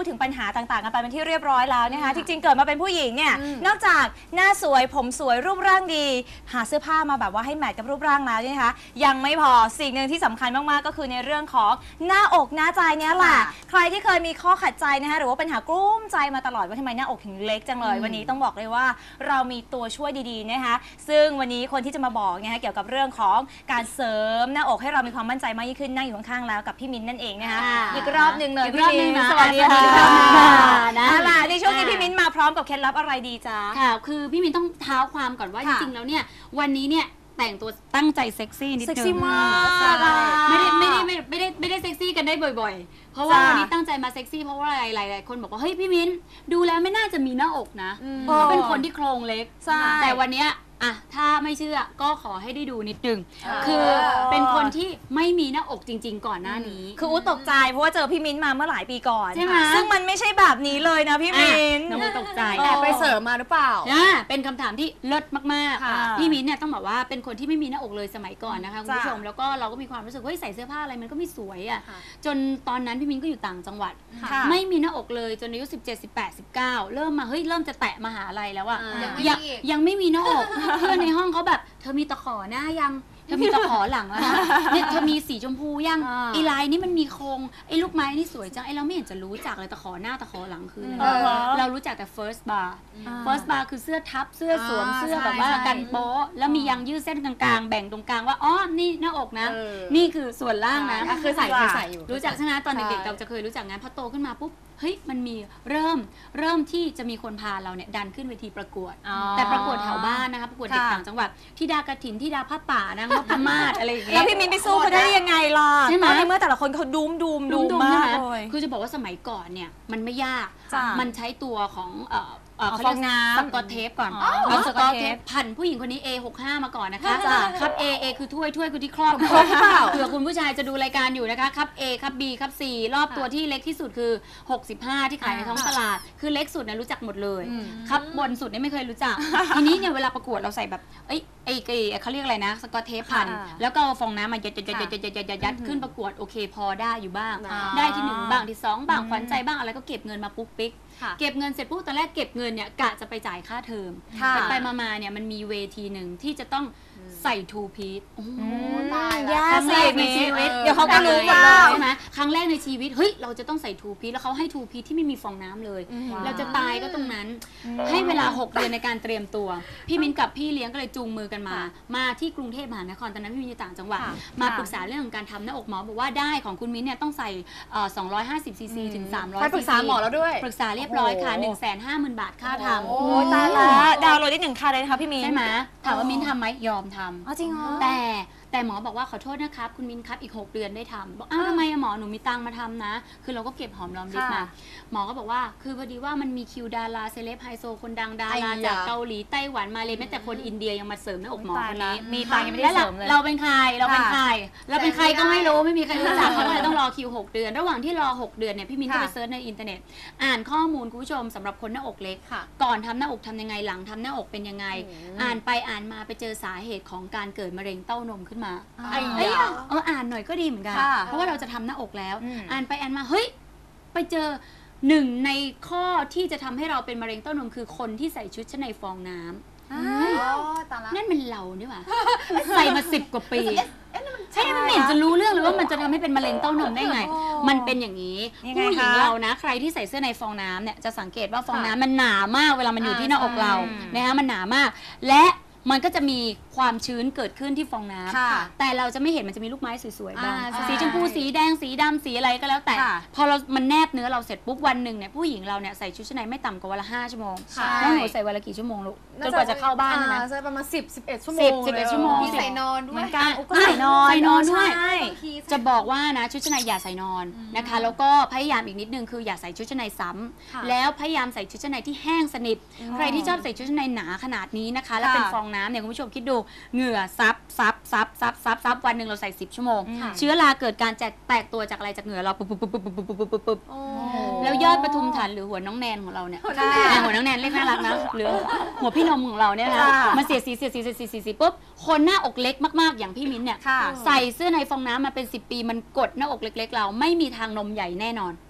พูดถึงปัญหาต่างๆ กันไปเป็นที่เรียบร้อยแล้วนะคะจริงๆเกิดมาเป็นผู้หญิงเนี่ยนอกจากหน้าสวยผมสวยรูปร่างดี หาเสื้อผ้ามาแบบว่าให้แมทกับรูปร่างแล้วเนี่ยนะคะยังไม่พอสิ่งหนึ่งที่สำคัญมากๆก็คือในเรื่องของหน้าอกหน้าใจเนี่ยแหละใครที่เคยมีข้อขัดใจนะคะหรือว่าปัญหากลุ้มใจมาตลอดว่าทำไมหน้าอกถึงเล็กจังเลยวันนี้ต้องบอกเลยว่าเรามีตัวช่วยดีๆนะคะซึ่งวันนี้คนที่จะมาบอกนะคะเกี่ยวกับเรื่องของการเสริมหน้าอกให้เรามีความมั่นใจมากยิ่งขึ้นนั่งอยู่ข้างๆแล้วกับพี่มินนั่นเองนะคะค่ะอีกรอบหนึ่งเลยอีกพี่รอบหนึ่มิงนนะสวัสดีสวัค่ะสดีค่ะนะ เอาล่ะในช่วงนี้อ่าพี่มินมาพร้อมกับเคล็ดลับอะไรดีจ๊ะ ค่ะ คือพี่มินต้องเท้าความก่อนว่าจค่ะ ริงๆ แล้วเนี่ย วันนี้เนี่ยแต่งตัวตั้งใจเซ็กซี่นิดนึงเซ็กซี่มากใช่อะไม่ได้ไม่ได้ไม่ได้ไม่ได้ไม่ได้เซ็กซี่กันได้บ่อยๆ เพราะว่าจ้ะวันนี้ตั้งใจมาเซ็กซี่เพราะว่าอะไรหลายๆคนบอกว่าเฮ้ยพี่มินดูแล้วไม่น่าจะมีหน้าอกนะอืมเพราะเป็นคนที่โครงเล็ก ใช่ แต่วันเนี้ย อะถ้าไม่เชื่อก็ขอให้ได้ดูนิดนึงอ่า คือเป็นคนที่ไม่มีหน้าอกจริง ๆ ก่อนหน้านี้ คืออู้ตกใจเพราะว่าเจอพี่มินมาเมื่อหลายปีก่อนใช่ไหม ซึ่งมันไม่ใช่แบบนี้เลยนะพี่มินน้องตกใจ แอบไปเสริมมาหรือเปล่า อ่าเป็นคำถามที่เลิศมากค่ะๆพี่มิ้นท์เนี่ยต้องบอกว่าเป็นคนที่ไม่มีหน้าอกเลยสมัยก่อนนะคะคุณผู้จ้ะชมแล้วก็เราก็มีความรู้สึกว่าเฮ้ยใส่เสื้อผ้าอะไรมันก็ไม่สวยอะค่ะ จนตอนนั้นพี่มิ้นท์ก็อยู่ต่างจังหวัด ค่ะ ไม่มีหน้าอกเลยจนอายุ17 18 19 เริ่มมาเฮ้ยเริ่มจะแตะมหาลัยแล้วอะอ่ายังยังไม่มีหน้าอกเพื่อนในห้องเขาแบบ เธอมีตะขอหน้ายัง เธอมีตะขอหลังแล้วนะเนี่ยเธอมีสีชมพูยังอ่า ไอ้ลายนี่มันมีโครงไอ้ลูกไม้นี่สวยจังไอ้เราไม่เห็นจะรู้จักเลยตะขอหน้าตะขอหลังคืออะไรเออ เรารู้จักแต่ first bar อ่า first bar คือเสื้อทับเสื้อสวมอ่าเสื้อใช่แบบว่าใช่ กันโป๊ะแล้วมียางยืดเส้นกลางๆ แบ่งตรงกลางว่าอ๋อนี่หน้าอกนะ เออ นี่คือส่วนล่างนะ อะเคยใส่เคยใส่อยู่ รู้จักใช่ไหมตอนเด็กใช่ๆเราจะเคยรู้จักงานพอโตขึ้นมาปุ๊บ เฮ้ยมันมีเริ่มเริ่มที่จะมีคนพาเราเนี่ยดันขึ้นเวทีประกวด อ๋อแต่ประกวดแถวบ้านนะคะประกวดเด็กค่ะ ต่างจังหวัดที่ดากระถินที่ดาผ้าป่านางนพมาศอะไรอย่างแล้เงี้วยพี่มินไปสู้เขาได้ยังไงล่ะใช่ไหมตอนในเมื่อแต่ละคนเขาดูมดูมดูดุมมๆมาใช่กไหมเลย คือจะบอกว่าสมัยก่อนเนี่ยมันไม่ยาก จ้ะมันใช้ตัวของเอ่อ เอ่ออ๋อเขาเรียกฟองน้ำสกอตเทปก่อนอ๋อเอาสกอตสกอตเทเทปปพันผู้หญิงคนนี้ A65 มาก่อนนะคะจ้ะครับ A A คือถ้วยถ้วยคือที่ครอบครบหรือเปล่าเผื่อคุณผู้ชายจะดูรายการอยู่นะคะครับ A ครับ B ครับ C รอบตัวที่เล็กที่สุดคือ 65 ที่ขายในท้องตลาด คือเล็กสุดเนี่ยรู้จักหมดเลยอืม ครับบนสุดเนี่ยไม่เคยรู้จัก ทีนี้เนี่ยเวลาประกวดเราใส่แบบเอ้ยไอ้ไอ้เขาเรียกอะไรนะสกอตเทปพันค่ะแล้วก็เอาฟองน้ำมายัดยัดยัดยัดยัดยัดยัดยัดยัดขึ้นประกวดโอเคพอได้อยู่บ้าง อ่า ได้ที่หนึ่งบ้างที่สองบ้างอืมขวัญใจบ้างอะไรก็เก็บเงินมาปุ๊กปิ๊ก ค่ะเก็บเงินเสร็จปุ๊บตอนแรกเก็บเงินเนี่ยกะจะไปจ่ายค่าเทอมค่ะ แต่ไปมาๆเนี่ยมันมีเวทีหนึ่งที่จะต้อง ใส่ทูพีซอืมตายละยาครั้งสิแรกในชีวิต เดี๋ยวเขาก็รู้ว่าว่าใช่ไหมครั้งแรกในชีวิต เฮ้ย เราจะต้องใส่ทูพีซแล้วเขาให้ทูพีซที่ไม่มีฟองน้ำเลย เราจะตายก็ตรงนั้น ให้เวลา 6 เดือนในการเตรียมตัว พี่มิ้นกับพี่เลี้ยงก็เลยจูงมือกันมา มาที่กรุงเทพมหานคร ตอนนั้นพี่มิ้นอยู่ต่างจังหวัด ค่ะมาค่ะปรึกษาเรื่องของการทำหน้าอกหมอบอกว่าได้ของคุณมิ้นเนี่ยต้องใส่เอ่อ250ซีซีถึง300ไปปรึกษาหมอแล้วด้วย ปรึกษาเรียบร้อยค่ะโอ้1โห5 0 0 0 0 บาทค่าทำโอ้โอ้ยตายละดาวน์โหลดได้หนึ่งคันเลยนะคะพี่มินใช่ไหมถามว่ามิ้นทำไหมยอมทำอ๋อจริงเหรอ แต่ แต่หมอบอกว่าขอโทษนะครับ คุณมินครับอีก 6 เดือนได้ทำบอกอ้าวทำไมอะหมอหนูมีตังค์มาทำนะ คือเราก็เก็บหอมรอมริบมาค่ะหมอก็บอกว่าคือพอดีว่ามันมีคิวดาราเซเลบไฮโซคนดังดาไอ้รายะจากเกาหลีไต้หวันมาเลยแม้แต่คนอินเดียยังมาเสริมหน้าอกหมอตายคนละนี้ มีตังค์ยังไม่ได้แล้วเสเราริมเลยเราเป็นใครเราเป็นค่ะใครเราเป็นใครก็ไม่รู้ไม่มีใครรู้จักเขาก็เลยต้องรอคิว 6 เดือน ระหว่างที่รอ 6 เดือนเนี่ยพี่มินก็ค่ะไปเซิร์ชในอินเทอร์เน็ตอ่านข้อมูลคุณผู้ชมสำหรับคนหน้าอกเล็ก ค่ะก่อนทำหน้าอกทำยังไงหลังทำหน้าอกเป็นยังไง อืม อ่านไปอ่านมาไปเจอสาเหตุของการเกิดมะเร็งเต้านมขึ้นมาไอ้เอ้ยยาเอออ่านหน่อยก็ดีเหมือนกัน ค่ะเพราะว่าเราจะทำหน้าอกแล้ว อืม อ่านไปอ่านมาเฮ้ยไปเจอหนึ่งในข้อที่จะทำให้เราเป็นมะเร็งเต้านมคือคนที่ใส่ชุดชั้นในฟองน้ำอ๋อตายละนั่นเป็นเรานี่หว่าใส่มาสิบกว่าปีใช่มันไม่เห็นจะรู้เรื่องเลยว่ามันจะทำให้เป็นมะเร็งเต้านมได้ไงโอ้มันเป็นอย่างนี้ยังไงผู้หญิงคะเรานะ ใครที่ใส่เสื้อในฟองน้ำเนี่ยจะสังเกตว่าฟองน้ำมันหนามากเวลามันอยู่ที่หน้าอกเราอืม นะคะมันหนามาก และ มันก็จะมีความชื้นเกิดขึ้นที่ฟองน้ำค่ะแต่เราจะไม่เห็นมันจะมีลูกไม้สวยๆบ้างอ่าใช่สีชมพูสีแดงสีดำสีอะไรก็แล้วแต่ ค่ะพอเรามันแนบเนื้อเราเสร็จปุ๊บวันหนึ่งเนี่ยผู้หญิงเราเนี่ยใส่ชุดชั้นในไม่ต่ำกว่าวันละห้าชั่วโมงใช่ แล้วหนูใส่วันละกี่ชั่วโมงลูกจนกว่าจะเข้าบ้านใช่ไหม อ่ใช่ประมาณ10 11 ชั่วโมสิงบสิบเอ็ดลยชั่วโมงมีใส่นอนด้เหวมืยอนกันอุ๊กก็อะใส่นอนใส่นอนด้วย ใช่ จะบอกว่านะชุดชั้นในอย่าใส่นอนนะคะ แล้วก็พยายามอีกนิดนึงคืออย่าใส่ชุดชั้นในซ้ำค่ะแล้วพยายามใส่ชุดชั้นในที่แห้งสนิท ใครที่ชอบใส่ชุดชั้นในหนาขนาดนี้นะคะ แล้วเป็นค่ะฟองน้ำเนี่ยคุณผู้ชมคิดดูเหงื่อซับซับซับซับซับซับวันหนึ่งเราใส่10ชั่วโมงอืมเชื้อราเกิดการแจกแตกตัวจากอะไรจากเหงื่อเราปุ๊บปุ๊บปุ๊บปุ๊บปุ๊บปุ๊บปุ๊บปุ๊บโอ้ แล้วยอดปทุมฐานหรือหัวน้องแนนของเราเนี่ยหัวน้องแนน อ่าหัวน้องแนนเรียกน่ารักนะหรือหัวพี่นมของเราเนี่ยนะค่ะ มันเสียดสีเสียดสีเสียดสีเสียดสีปุ๊บคนหน้าอกเล็กมากๆอย่างพี่มิ้นเนี่ย ค่ะ ใส่เสื้อในฟองน้ำมาเป็น 10 ปีมันกดหน้าอกเล็ก ๆ เราไม่มีทางนมใหญ่แน่นอนอ๋อ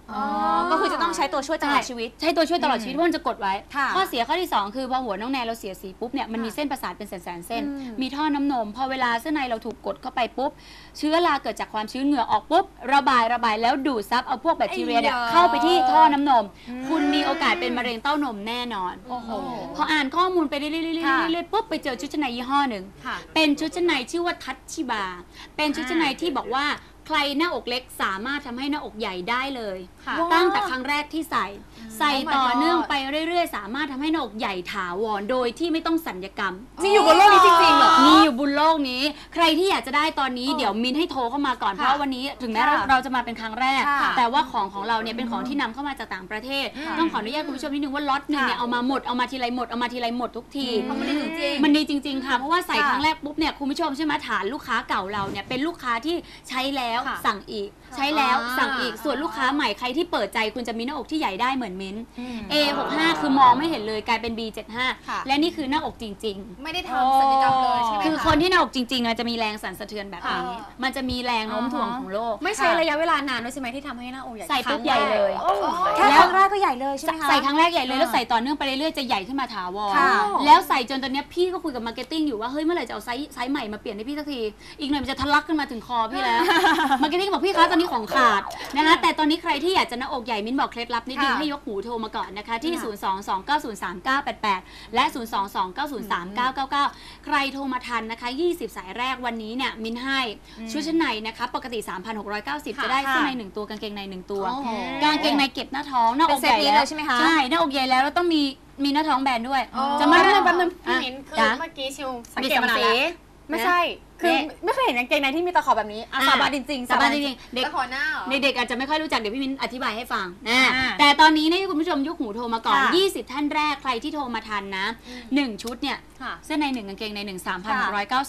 ก็คือจะต้องใช้ตัวช่วยตลอดชีวิต ใช้ตัวช่วยตลอดชีวิตเพราะมันจะกดไว้ ค่ะข้อเสียข้อที่ 2 คือพอหัวน้องแนนเราเสียสีปุ๊บเนี่ยมันมีเส้นประสาทเป็นแสนๆเส้นมีท่อน้ำนม พอเวลาเส้นในเราถูกกดเข้าไปปุ๊บ เชื้อราเกิดจากความชื้นเหงื่อออกปุ๊บ ระบายระบายแล้วดูดซับเอาพวกแบคทีเรียเนี่ยไอ้ยาเข้าไปที่ท่อน้ำนม คุณมีโอกาสเป็นมะเร็งเต้านมแน่นอน โอ้โห พออ่านข้อมูลไปเรื่อยๆค่ะๆเรื่อยๆปุ๊บไปเจอชุดชั้นในยี่ห้อหนึ่ง ค่ะ เป็นชุดชั้นในชื่อว่าทัชชิบา เป็นชุดชั้นในที่บอกว่า ใครหน้าอกเล็กสามารถทำให้หน้าอกใหญ่ได้เลย ค่ะตั้งแต่ครั้งแรกที่ใส่ ใส่ Oh my ต่อ God เนื่องไปเรื่อยๆ สามารถทำให้หน้าอกใหญ่ถาวรโดยที่ไม่ต้องสัญญกรรมจริงอยู่บนโลกนี้จริงๆเหรอ มีอยู่บนโลกนี้ ใครที่อยากจะได้ตอนนี้เดี๋ยวมินให้โทรเข้ามาก่อน เพราะวันนี้ถึงแม้เราค่ะเราจะมาเป็นครั้งแรก ค่ะแต่ว่าของของเราเนี่ยเป็นของที่นำเข้ามาจากต่างประเทศต้องขออนุญาตคุณผู้ชมนิดนึงว่าล็อตหนึ่งเนี่ยค่ะ เอามาหมดเอามาทีไรหมดเอามาทีไรหมดทุกทีอืมมันดีจริง มันดีจริง ๆ ค่ะ เพราะว่าใส่ค่ะครั้งแรกปุ๊บเนี่ยคุณผู้ชมใช่ไหมฐานลูกค้าเก่าเราเนี่ยเป็นลูกค้าที่ใช้แล้วค่ะสั่งอีก ใช้แล้วอ่า สั่งอีกส่วนลูกค้าใหม่ใครที่เปิดใจคุณจะมีหน้าอกที่ใหญ่ได้เหมือนมิ้นท์อืม A65 คือมองไม่เห็นเลยกลายเป็น B75 ค่ะ และนี่คือหน้าอกจริง ๆ ไม่ได้ทำศัลยกรรมเลยใช่ไหมคือคนที่หน้าอกจริงๆอะจะมีแรงสั่นสะเทือนแบบนี้ ค่ะ มันจะมีแรงโน้มถ่วงของโลก ไม่ใช่ระยะเวลานานด้วยใช่ไหมที่ทำให้หน้าอกใหญ่ใส่ปุ๊บครั้งใหญ่เลย โอ้โหแค่ครั้งแรกก็ใหญ่เลยใช่ไหมคะ ใส่ครั้งแรกใหญ่เลยอ่าแล้วใส่ต่อเนื่องไปเรื่อยๆจะใหญ่ขึ้นมาถาวร ค่ะ แล้วใส่จนตอนเนี้ยพี่ก็คุยกับมาร์เก็ตติ้งอยู่ว่า เฮ้ยเมื่อไหร่จะเอาไซส์ไซส์ใหม่มาเปลี่ยนให้พี่สักที อีกหน่อยมันจะทะลักขึ้นมาถึงคอพี่แล้ว มาร์เก็ตติ้งบอกพี่คะตอนนี้ของขาดนะคะแต่ตอนนี้ใครที่อยากจะหน้าอกใหญ่มิ้นบอกเคล็ดลับนิดนึงค่ะให้ยกหูโทรมาก่อนนะคะที่ ค่ะ 022903988 และ 022903999 ใครโทรมาทันนะคะ 20 สายแรกวันนี้เนี่ยมิ้นให้ชุดชั้นในนะคะปกติ 3,690จะได้ค่ะเสื้อในหนึ่งตัวกางเกงในหนึ่งตัว โอ้โห กางเกงในเก็บหน้าท้องหน้าอกใหญ่เป็นเซตนี้แล้เลวยใช่ไหมคะ ใช่หน้าอกใหญ่แล้วแล้วต้องมีมีหน้าท้องแบนด้วย จะจะมามาเรื่เรื่อองงแป๊บนึงพี่อะมิ้นคือจ๊ะ เมื่อกี้ชิวสังมีเกตสองมานานสีแล้วไม่ใช่ คือเนี่ยไม่เคยเห็นกางเกงในที่มีตะขอแบบนี้อะอะสาบานจริงๆสาบานจริงๆเด็กตะขอหน้าเหรอเด็กๆอาจจะไม่ค่อยรู้จักเดี๋ยวพี่มิ้นอธิบายให้ฟังนะอ่าแต่ตอนนี้เนี่ยคุณผู้ชมยกหูโทรมาก่อนค่ะ20 ท่านแรกใครที่โทรมาทันนะ 1 ชุดเนี่ยค่ะเสื้อในหนึ่งกางเกงในหนึ่งค่ะ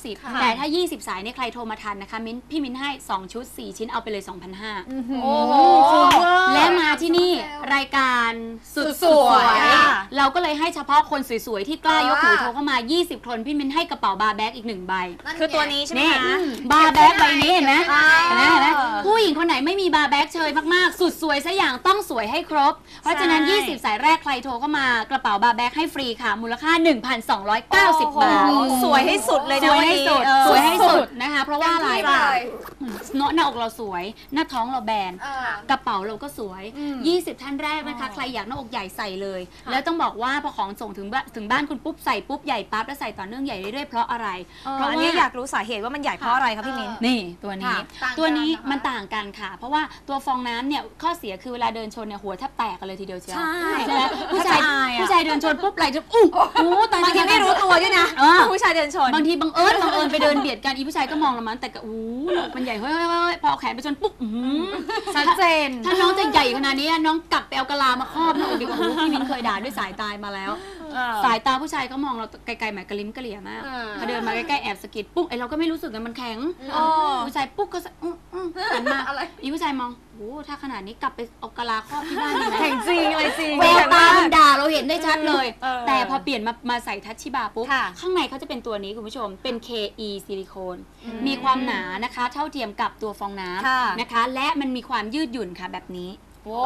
3,690 แต่ถ้า 20 สายเนี่ยใครโทรมาทันนะคะมิ้นพี่มิ้นให้ 2 ชุด 4 ชิ้นเอาไปเลย 2,500โอ้โหและมาที่นี่รายการสุดสุดสวยค่ะเราก็เลยให้เฉพาะคนสวยๆที่กล้ายกหูโทรเข้ามา 20 คนพี่มิ้นให้กระเป๋าบาร์แบ็กอีกหนึ่งใบคือตัวนี้ใช่ไหมนี่คะ บาร์แบ็กใบนี้เห็นไหมอ่าเห็นไหมเห็นไหมผู้หญิงคนไหนไม่มีบาร์แบ็กเชยมากๆ สุดสวยซะอย่างต้องสวยให้ครบ เพราะฉะนั้น ใช่ 20 สายแรกใครโทรเข้ามากระเป๋าบาร์แบ็กให้ฟรีค่ะ มูลค่า 1,290 บาทโอ้โหสวยให้สุดเลยสนะวยวันให้นี้สุดเออสวยให้สุดนะคะ เพราะว่าอะไรเต็มที่เลยเนาะหน้าอกเราสวย หน้าท้องเราแบน เออ กระเป๋าเราก็สวย อืม20 ท่านแรกนะคะ ใครอยากหน้าอกใหญ่ใส่เลย แล้วต้องบอกว่าพอของส่งถึงบ้านถึงบ้านคุณปุ๊บใส่ปุ๊บใหญ่ปั๊บแล้วใส่ต่อเนื่องใหญ่เรื่อยๆเพราะอะไรเออเพราะอันว่านี้อยากรู้สาเหตุว่ามันใหญ่เพราะอะไรคะพี่มิ้น นี่ตัวนี้ ค่ะต่างกันตัวนี้นะคะ มันต่างกันค่ะ เพราะว่าตัวฟองน้ำเนี่ยข้อเสียคือเวลาเดินชนเนี่ยหัวแทบแตกกันเลยทีเดียวเชียวใช่ใช่ไหมผู้ชายถ้าจะอายอะ ผู้ชายเดินชนปุ๊บไหลจะอู้หูตายบางทีไม่รู้ตัวด้วยนะเออผู้ชายเดินชน บางทีบังเอิญบังเอิญไปเดินเบียดกันอีผู้ชายก็มองเรามันแต่ก็อู้หนกมันใหญ่เฮ้ยเฮ้ยเฮ้ยพอเอาแขนไปชนปุ๊บอื้อหือ ชัดเจน ถ้าน้องจะใหญ่ขนาดนี้น้องกลับไปเอากะลามาครอบหน้าอกดีกว่าโอ้โหพี่มิ้นเคยด่าด้วยสายตามาแล้ว สายตาผู้ชายเขามองเราไกลๆหมายกระลิ้มกระเหลี่ยมากอ่าพอเดินมาใกล้ๆแอบสะกิดปุ๊บไอเราก็ไม่รู้สึกกันมันแข็งอ๋อผู้ชายปุ๊บก็สะอื้ออื้อหันมาอะไร อีผู้ชายมองโอ้ถ้าขนาดนี้กลับไปเอากะลาครอบที่บ้านดีไหมแข่งจริงอะไรจริง แววตามันด่าเราเห็นได้ชัดเลย เออแต่พอเปลี่ยนมามาใส่ทัชชิบาปุ๊บ ค่ะ ข้างในเขาจะเป็นตัวนี้คุณผู้ชมเป็น KE ซิลิโคนมีความหนานะคะ เท่าเทียมกับตัวฟองน้ค่ะำนะคะ และมันมีความยืดหยุ่นค่ะแบบนี้ โอ้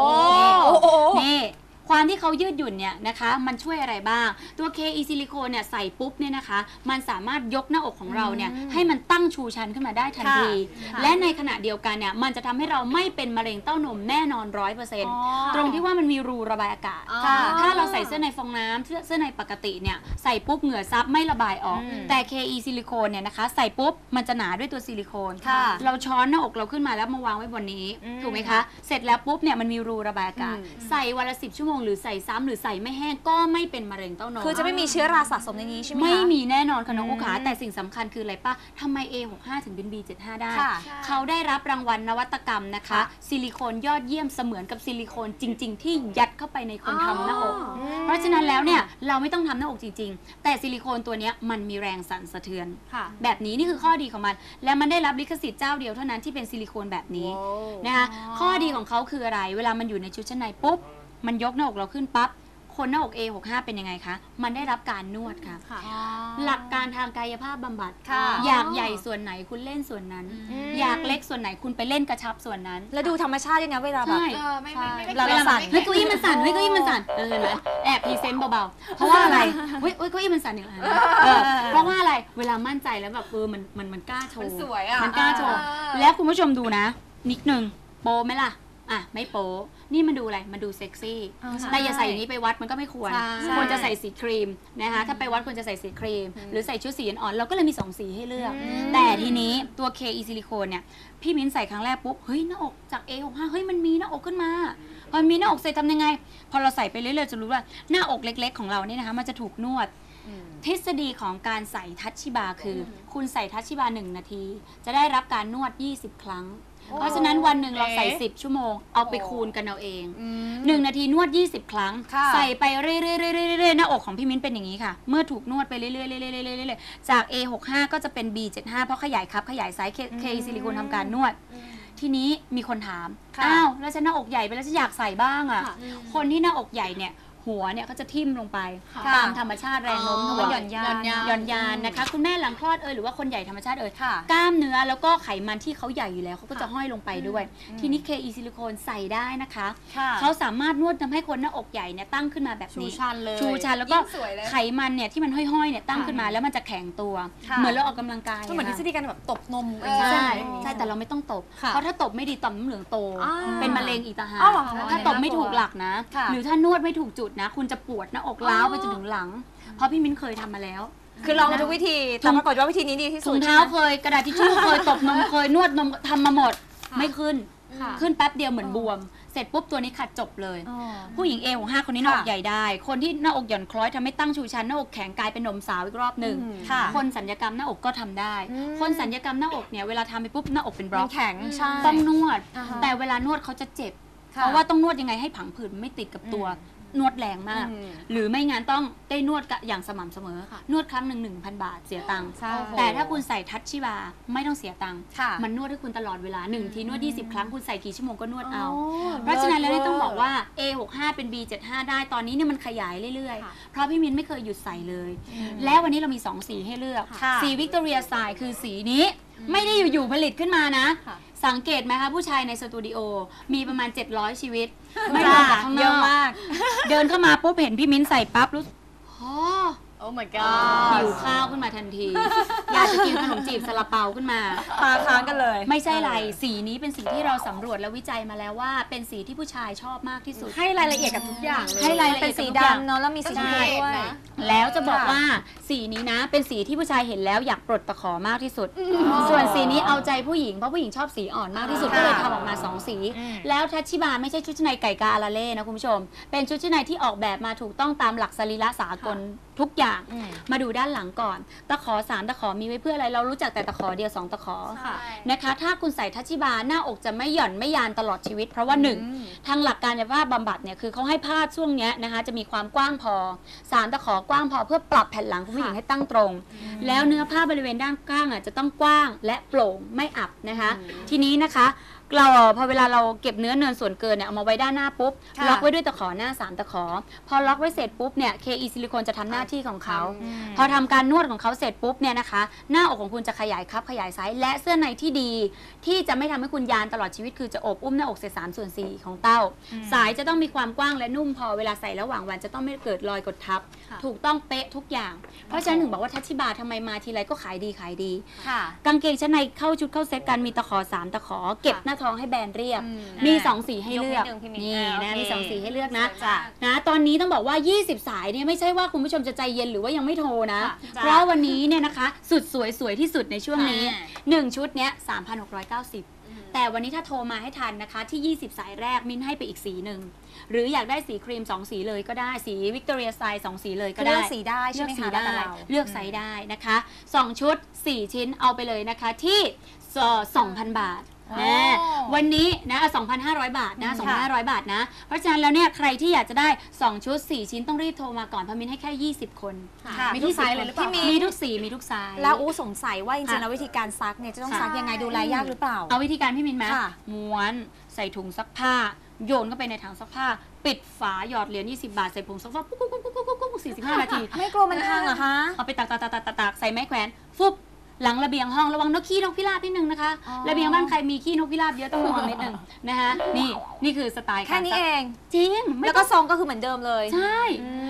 โอ้โหนี่ ความที่เขายืดหยุ่นเนี่ยนะคะมันช่วยอะไรบ้าง ตัว KE ซิลิโคนเนี่ยใส่ปุ๊บเนี่ยนะคะ มันสามารถยกหน้าอกของเราเนี่ยให้มันตั้งชูชันขึ้นมาได้ทันที ค่ะและในขณะเดียวกันเนี่ยมันจะทำให้เราไม่เป็นมะเร็งเต้านมแน่นอนร้อยเปอร์เซ็นต์อ๋อตรงที่ว่ามันมีรูระบายอากาศ อ๋อ ค่ะ ถ้าเราใส่เสื้อในฟองน้ำเสื้อเสื้อในปกติเนี่ยใส่ปุ๊บเหงื่อซับไม่ระบายออก อืมแต่ KE ซิลิโคนเนี่ยนะคะ ใส่ปุ๊บมันจะหนาด้วยตัวซิลิโคนค่ะเราช้อนหน้าอกเราขึ้นมาแล้วมาวางไว้บนนี้ อืมถูกไหมคะ เสร็จแล้วปุ๊บเนี่ยมันมีรูระบายอากาศ อืม ใส่วันละสิบชั่วโมงหรือใส่ซ้ำหรือใส่ไม่แห้งก็ไม่เป็นมะเร็งเต้านม คือจะไม่มีเชื้อราสะสมในนี้ใช่ไหมคะ ไม่มีแน่นอนค่ะน้องอืมอุขาแต่สิ่งสำคัญคืออะไรป้าทำไม A65 ถึงเป็น B75 ได้ ค่ะเขาได้รับรางวัลนวัตกรรมนะคะค่ะซิลิโคนยอดเยี่ยมเสมือนกับซิลิโคนจริง ๆ ที่ยัดเข้าไปในคนทำหน้าอกอ๋อเพราะฉะนั้นแล้วเนี่ยเราไม่ต้องทำหน้าอกจริง ๆ แต่ซิลิโคนตัวเนี้ยมันมีแรงสั่นสะเทือน ค่ะ แบบนี้นี่คือข้อดีของมัน และมันได้รับลิขสิทธิ์เจ้าเดียวเท่านั้นที่เป็นซิลิโคนแบบนี้โอ้นะคะข้อดีของเขาคืออะไร เวลามันอยู่ในชุดชั้นในปุ๊บ มันยกหน้าอกเราขึ้นปั๊บคนหน้าอก A65 เป็นยังไงคะ มันได้รับการนวดค่ะ ค่ะ หลักการทางกายภาพบำบัด ค่ะอยากใหญ่ส่วนไหนคุณเล่นส่วนนั้นอยากเล็กส่วนไหนคุณไปเล่นกระชับส่วนนั้น แล้วดูธรรมชาติด้วยนะเวลาแบบ ใช่ เออไม่ไม่ไม่ไม่ เราเวลาสั่นเฮ้ยเก้าอี้มันสั่นเฮ้ยเก้าอี้มันสั่นเออเห็นไหมแอบพรีเซนต์เบาๆ เพราะว่าอะไรเฮ้ยเฮ้ยเก้าอี้มันสั่นอย่างไรเออเพราะว่าอะไรเวลามั่นใจแล้วแบบเออมันมันมันกล้าโชว์มันสวยอะมันกล้าโชว์เออ แล้วคุณผู้ชมดูนะ นิดนึงโปไหมล่ะ อะไม่โปนี่มันดูอะไร มันดูเซ็กซี่ อ๋อใช่ แต่อย่าใส่อย่างนี้ไปวัดมันก็ไม่ควร ใช่ ควรจะใส่สีครีมนะคะถ้าไปวัดควรจะใส่สีครีม หรือใส่ชุดสีอ่อนๆเราก็เลยมี 2 สีให้เลือก แต่ทีนี้ตัว KE ซิลิโคนเนี่ย พี่มิ้นใส่ครั้งแรกปุ๊บ เฮ้ย หน้าอกจาก A65 เฮ้ย มันมีหน้าอกขึ้นมาพอมีหน้าอกเสร็จทำยังไง พอเราใส่ไปเรื่อยๆจะรู้ว่าหน้าอกเล็ก ๆ ของเราเนี่ยนะคะมันจะถูกนวด ทฤษฎีของการใส่ทัชชิบาคือ คุณใส่ทัชชิบา1นาที จะได้รับการนวด 20 ครั้ง เพราะฉะนั้นวันหนึ่งเราใส่เอ๊ะ10 ชั่วโมง เอาไปคูณกันเอาเองอืม1นาทีนวด 20 ครั้งค่ะใส่ไปเรื่อยๆเรื่อยๆเรื่อยๆหน้าอกของพี่มิ้นเป็นอย่างนี้ค่ะ เมื่อถูกนวดไปเรื่อยๆเรื่อยๆเรื่อยๆเรื่อยๆจาก A65 ก็จะเป็น B75 เพราะขยายครับขยายไซส์ K K ซิลิโคนทำการนวดทีนี้มีคนถามค่ะอ้าว แล้วฉันหน้าอกใหญ่ไปแล้วฉันอยากใส่บ้างอะค่ะ คนที่หน้าอกใหญ่เนี่ย หัวเนี่ยเขาจะทิ่มลงไปค่ะตามธรรมชาติแรงโน้มถ่วมันงหย่อนยานหย่อนยานหย่อนยานนะคะ คุณแม่หลังคลอดเอยหรือว่าคนใหญ่ธรรมชาติเอยค่ะกล้ามเนื้อแล้วก็ไขมันที่เขาใหญ่อยู่แล้วเขาก็จะห้อยลงไปด้วย ทีนี้ KE ซิลิโคนใส่ได้นะคะค่ะเขาสามารถนวดทำให้คนหน้าอกใหญ่เนี่ยตั้งขึ้นมาแบบชูนี้ชันเลยชูชันแล้วก็ยิ่งสวยเลยไขมันเนี่ยที่มันห้อยๆเนี่ยตั้งขึ้นมาแล้วมันจะแข็งตัวค่ะเหมือนเราออกกำลังกายก็เหมือนทฤะษฎีการแบบตบนมใช่ใช่ใช่แต่เราไม่ต้องตบค่ะเพราะถ้าตบไม่ดีต่อมน้ำเหลืองโตอ่าเป็นมะเร็งอีกต่างหากอ้าวเหรอคะถ้าตบไม่ถูกหลักนะค่ะหรือถ้านวดไม่ถูกจุดนะ คุณจะปวดหน้าอกล้าวไปจนถึงหลัง เพราะพี่มิ้นเคยทำมาแล้ว คือลองมาทุกวิธีแต่ปรากฏว่าวิธีนี้ดีที่สุถุดงเท้าใช่ไหม เคยกระดาษทิชชู่เคยตบนมเคยนวดนมทำมาหมดไม่ขึ้น ค่ะ ขึ้นแป๊บเดียวเหมือนบวม เสร็จปุ๊บตัวนี้ขัดจบเลย อ๋อ ผู้หญิงเอของห้าคนนี้หน้าอกค่ะใหญ่ได้ คนที่หน้าอกหย่อนคล้อยทำให้ตั้งชูชันหน้าอกแข็งกลายเป็นนมสาวอีกรอบหนึ่งอืมค่ะ คนสัญญกรรมหน้าอกก็ทำได้อืมคนสัญญกรรมหน้าอกเนี่ยเวลาทำไปปุ๊บหน้าอกเป็นบล็มัอนกแข็งใช่ ต้องนวด อ่าฮะแต่เวลานวดเขาจะเจ็บ ค่ะเพราะว่าต้องนวดยังไงให้ผังผืดมันไม่ติดกับตัว นวดแรงมาก อืมหรือไม่งั้นต้องได้นวดกะอย่างสม่ำเสมอค่ะ นวดครั้งหนึ่งหนึ่งพันบาทเสียตังค์ใช่ แต่ถ้าคุณใส่ทัชชิบาไม่ต้องเสียตังค์ค่ะ มันนวดให้คุณตลอดเวลาหนึ่งทีนวด 20 ครั้งคุณใส่กี่ชั่วโมงก็นวดเอาอ๋อเพราะฉะนั้นแล้วเนี่ยเลิศต้องบอกเวอร์ว่า A65 เป็น B75 ได้ตอนนี้เนี่ยมันขยายเรื่อยค่ะๆ เพราะพี่มินไม่เคยหยุดใส่เลย แล้ววันนี้เรามี 2 สีให้เลือก ค่ะสีวิกตอเรียไซคือสีนี้ ไม่ได้อยู่ๆผลิตขึ้นมานะ ค่ะ สังเกตไหมคะผู้ชายในสตูดิโอมีประมาณ 700 ชีวิต ไม่รจ้าวมจากข้างนเยอะอกมาก เดินเข้ามาปุ๊บเห็นพี่มิ้นใส่ปั๊บรู้สึกโอ้โอ้ my หิ god วข้าวขึ้นมาทันที อยากจะกินขนมจีบซาลาเปาขึ้นมา ตาค้างกันเลย ไม่ใช่ไรสีนี้เป็นสีที่เราสำรวจและวิจัยมาแล้วว่า เป็นสีที่ผู้ชายชอบมากที่สุด ให้รายละเอียดกับทุกอย่างเลยให้รายละเอียดเป็นสีดำเนาะแล้วมีสีใช่ชมพูด้วยนะ แล้วจะบอกค่ะ ว่าสีนี้นะ เป็นสีที่ผู้ชายเห็นแล้วอยากปลดตะขอมากที่สุด ส่วนสีนี้เอาใจผู้หญิงเพราะผู้หญิงชอบสีอ่อนมากที่สุดค่ะก็เลยทำออกมาสองสี อืม แล้วทัชชิบาไม่ใช่ชุดชั้นในไก่กาอาราเล่นะคุณผู้ชม เป็นชุดชั้นในที่ออกแบบมาถูกต้องตามหลักสรีระสากลทุกอย่าง อืม มาดูด้านหลังก่อน ตะขอสามตะขอมีไว้เพื่ออะไร เรารู้จักแต่ตะขอเดียวสองตะขอค่ะ นะคะ ถ้าคุณใส่ทัชชิบาหน้าอกจะไม่หย่อนไม่ยานตลอดชีวิต เพราะว่าหนึ่งอืมทางหลักการกายภาพบำบัดเนี่ยคือเขาให้ผ้าช่วงเนี้ยนะคะ จะมีความกว้างพอสามตะขอกว้างพอเพื่อปรับแผ่นหลังของผู้หญิงให้ตั้งตรง แล้วเนื้อผ้าบริเวณด้านข้างอะจะต้องกว้างและโปร่งไม่อับนะคะ ทีนี้นะคะ เราพอเวลาเราเก็บเนื้อเนินส่วนเกินเนี่ยเอามาไว้ด้านหน้าปุ๊บค่ะ ล็อกไว้ด้วยตะขอหน้าสามตะขอ พอล็อกไว้เสร็จปุ๊บเนี่ย KE ซิลิโคนจะทำหน้าที่ของเขาพอทำการนวดของเขาเสร็จปุ๊บเนี่ยนะคะ หน้าอกของคุณจะขยายคับขยายไซส์และเสื้อในที่ดี ที่จะไม่ทำให้คุณยานตลอดชีวิตคือจะโอบอุ้มหน้าอกเศษสามส่วนสี่ของเต้าสายจะต้องมีความกว้างและนุ่มพอเวลาใส่ระหว่างวันจะต้องไม่เกิดรอยกดทับ ค่ะ ถูกต้องเป๊ะทุกอย่าง เพราะฉะนั้นถึงบอกว่าทัชชิบาทำไมมาทีไรก็ขายดีขายดี ค่ะ กางเกงชั้นในเข้าชุดเข้าเซตกันมีตะขอสามตะขอ เก็บหน้าท้องให้แบนเรียบอืมมีอ่าสองสีให้เลือกยกนิดนึงพี่มิ้นนี่อ่านะโอเคมีสองสีให้เลือกนะจ้ะนะ ตอนนี้ต้องบอกว่า 20 สายเนี่ยไม่ใช่ว่าคุณผู้ชมจะใจเย็นหรือว่ายังไม่โทรนะค่ะจ้ะเพราะวันนี้เนี่ยนะคะสุดสวยสวยที่สุดในช่วงนี้อ่า1ชุดเนี้ย3,690แต่วันนี้ถ้าโทรมาให้ทันนะคะ ที่ 20 สายแรกมิ้นให้ไปอีกสีหนึ่ง หรืออยากได้สีครีม 2 สีเลยก็ได้สีวิกตอเรียไซส์2สีเลยก็ก็ได้ เลือกสีได้ใช่เลืไหอมกสีคะแล้วได้แต่เราเลือกไซส์ได้นะคะ 2 ชุด 4 ชิ้นเอาไปเลยนะคะที่ 2,000 บาท แน่วันนี้นะ2,500 บาทนะ2,500 บาทนะ เพราะฉะนั้นแล้วเนี่ยใครที่อยากจะได้ 2 ชุด 4 ชิ้นต้องรีบโทรมาก่อนเพราะมินให้แค่ 20 คนค่ะมีทุกไซส์เลยหรือเปล่าที่มีทุกสีมีทุกไซส์ แล้วอู้สงสัยว่าจริงๆอะ แล้ววิธีการซักเนี่ยจะต้องค่ะซักยังไงดูแลยากหรือเปล่า เอาวิธีการพี่มินไหมค่ะ ม้วนใส่ถุงซักผ้า โยนเข้าไปในถังซักผ้า ปิดฝาหยอดเหรียญ20 บาท ใส่ผงซักฟอกปุ๊กปุ๊กปุ๊กปุ๊กปุ๊กปุ๊กปุ๊ก45นาที ไม่กลัวมันพังเหรอคะ เอาไปตากตากตากตากตากตากใส่ไม้แขวน ฟุบ หลังระเบียงห้องระวังนกขี้นกพิราบนิดนึงนะคะ อ๋อ ระเบียงบ้านใครมีขี้นกพิราบเยอะต้องระวังนิดนึงนะคะนี่นี่คือสไตล์แค่นี้การซักเอง จริงไม่แล้วต้ก็องทรงก็คือเหมือนเดิมเลยใช่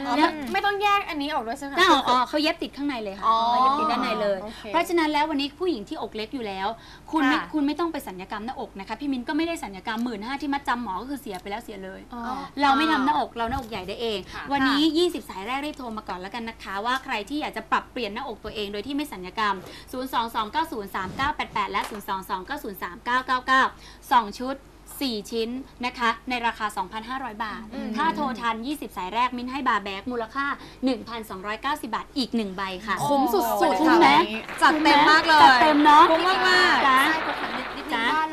อ๋อแล้วไม่ต้องแยกอันนี้ออกด้วยใช่ไหมคะถ้าเอาออกเขาเย็บติดข้างในเลยค่ะอ๋อเขาเย็บติดด้านในเลย โอเคเพราะฉะนั้นแล้ววันนี้ผู้หญิงที่อกเล็กอยู่แล้ว คุณไม่ค่ะ คุณไม่ต้องไปสัญญกรรมหน้าอกนะคะ พี่มินก็ไม่ได้สัญญกรรมหมื่นห้าที่มัดจำหมอก็คือเสียไปแล้วเสียเลย อ๋อ เราไม่ทำหน้าอกเราหน้าอกใหญ่ได้เอง ค่ะ วันนี้ 20 สายแรกรีบโทรมาก่อนแล้วกันนะคะ ว่าใครที่อยากจะปรับเปลี่ยนหน้าอกตัวเองโดยที่ไม่สัญญกรรม022903988 และ 022903999 2 ชุด 4 ชิ้นนะคะ ในราคา 2,500 บาท ถ้าโทรทัน 20 สายแรก มิ้นให้บาร์แบกมูลค่า 1,290 บาท อีก 1 ใบค่ะ คุ้มสุดคุ้ๆมไหมจัดเต็มมากเลยจัดเต็มเนาะคุ้มมากๆจ้าใช่กดขัน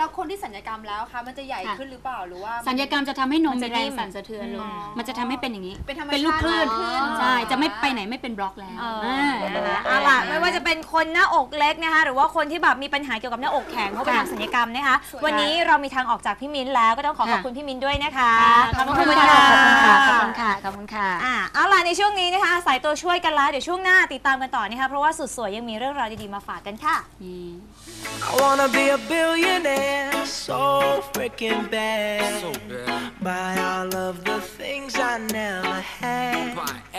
แล้วคนที่สัญญกรรมแล้วคะมันจะใหญ่ค่ะขึ้นหรือเปล่าหรือว่า สัญญกรรมจะทำให้นมมันมีจะแรงนิ่มสั่นสะเทือนลง อ๋อมันจะทำให้เป็นอย่างนี้เป็นธรรมเป็นลูกคลื่นชาติขึ้น ใช่ จะไม่ไปไหนไม่เป็นบล็อกแล้วเอออ่านะคะเอาล่ะไม่ว่าจะเป็นคนหน้าอกเล็กนะคะ หรือว่าคนที่แบบมีปัญหาเกี่ยวกับหน้าอกแข็งเพราะไปค่ะทำศัลยกรรมนะคะ สวย วันนี้เรามีทางออกจากพี่มิ้นแล้วก็ต้องขอขอบค่ะคุณพี่มิ้นด้วยนะคะ ขอบคุณค่ะ ขอบคุณค่ะ ขอบคุณค่ะ ขอบคุณค่ะ อ่าเอาล่ะในช่วงนี้นะคะอาศัยตัวช่วยกันแล้วเดี๋ยวช่วงหน้าติดตามกันต่อนะคะเพราะว่าสุดสวยยังมีเรื่องราวดีๆมาฝากกันค่ะ นี่ I wanna be a billionaire so freaking bad. So bad. Buy all of the things I never had. Bye.